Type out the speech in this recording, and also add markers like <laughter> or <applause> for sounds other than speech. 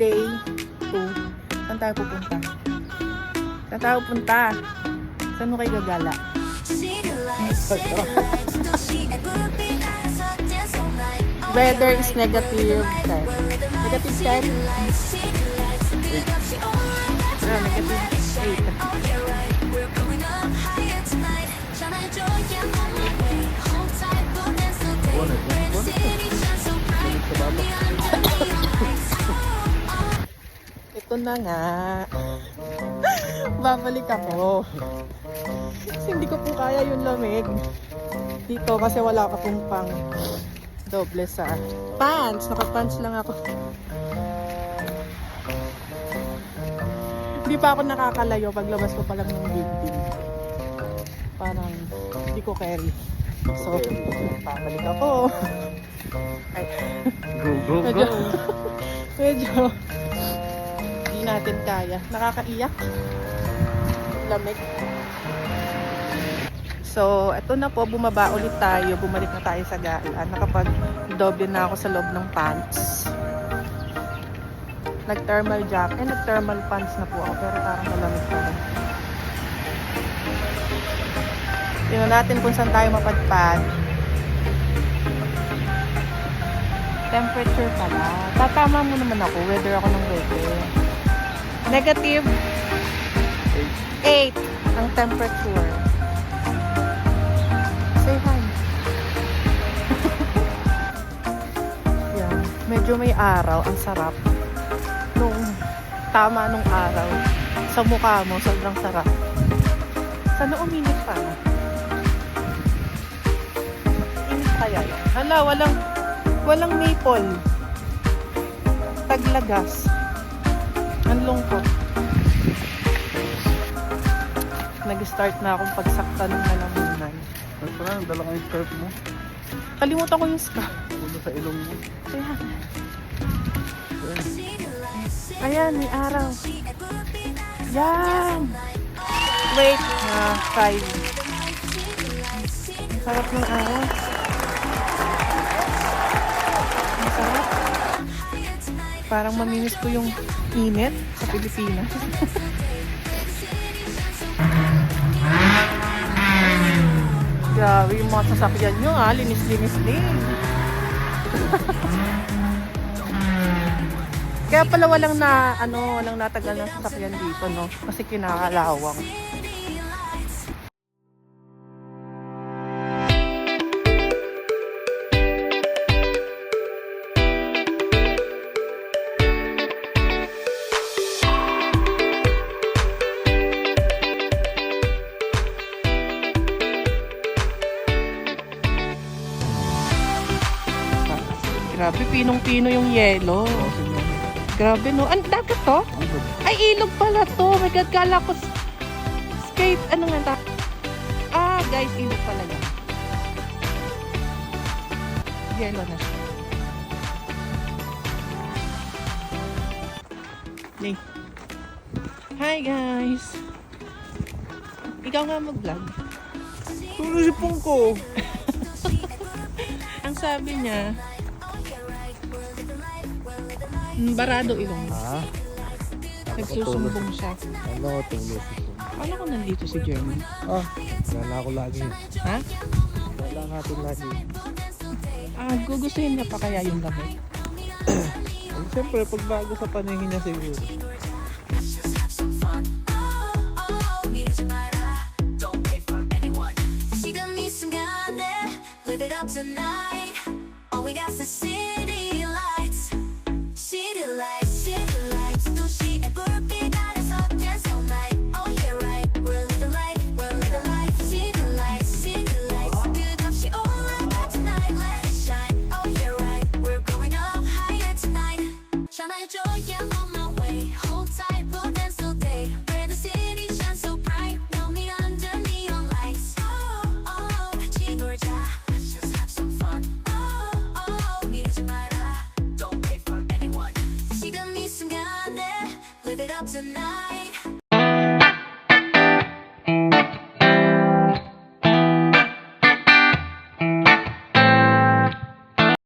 day 2. Saan tayo pupunta? Saan tayo pupunta? Saan mo kayo gagala? <laughs> Weather is negative 10. Negative 10? Ah, negative 8. Ito na nga. <laughs> Babalik ako. Kasi hindi ko po kaya yung lamig. Dito kasi wala ka pong pang doble sa pants. Naka-pants lang ako. Hindi pa ako nakakalayo paglabas ko pa lang ng building. Parang hindi ko carry. So, babalik ako. <laughs> Ay, Go, go, medyo, go. medyo, <laughs> hindi natin kaya. Nakakaiyak. Lamig. So, eto na po, bumaba ulit tayo. Bumalik na tayo sa gala. Nakapag-doble na ako sa loob ng pants. Nag-thermal jacket. Eh, nag-thermal pants na po ako. Pero parang malamig pa rin. Tingnan natin kung saan tayo mapadpad. Temperature pala. Tatama mo naman ako. Weather ako ng weather. Negative 8 ang temperature. Say hi. Yan. Medyo may araw. Ang sarap. Nung tama nung araw. Sa mukha mo, sobrang sarap. Sana uminit pa. Init kaya yun. Hala, walang, walang maple. Taglagas. Ang lungkot. Nag-start na akong pagsakta ng lalamunan. Ay, parang dala ka yung scarf mo. Kalimutan ko yung scarf. Ulo sa ilong mo. Ayan. Ayan, may araw. Yan. Wait, na five. Ang sarap ng araw. Parang mamimiss ko yung init sa Pilipinas. Grabe yung mga sasakyan nyo ha, linis-linis din. <laughs> Kaya pala walang na ano, walang natagal na sasakyan dito, no? Kasi kinakalawang. Grabe, pinong-pino yung yelo. Grabe, no? Ang dagat to? Ay, ilog pala to. My God, kala ko skate. Ano nga ta? Ah, guys, ilog pala yan. Yelo na siya. Ning. Hi, guys. Ikaw nga mag-vlog. Tulo si Pungko. Ang sabi niya, Barado ilong. Ha? Ah. Nagsusumbong siya. Ano, tulos. Paano ko nandito si Jeremy? Ah, wala ako lagi. Ha? Wala natin lagi. Ah, gugustuhin niya pa kaya yung lamay? Eh, siyempre, pagbago sa paningin niya siguro. Tonight 社内上演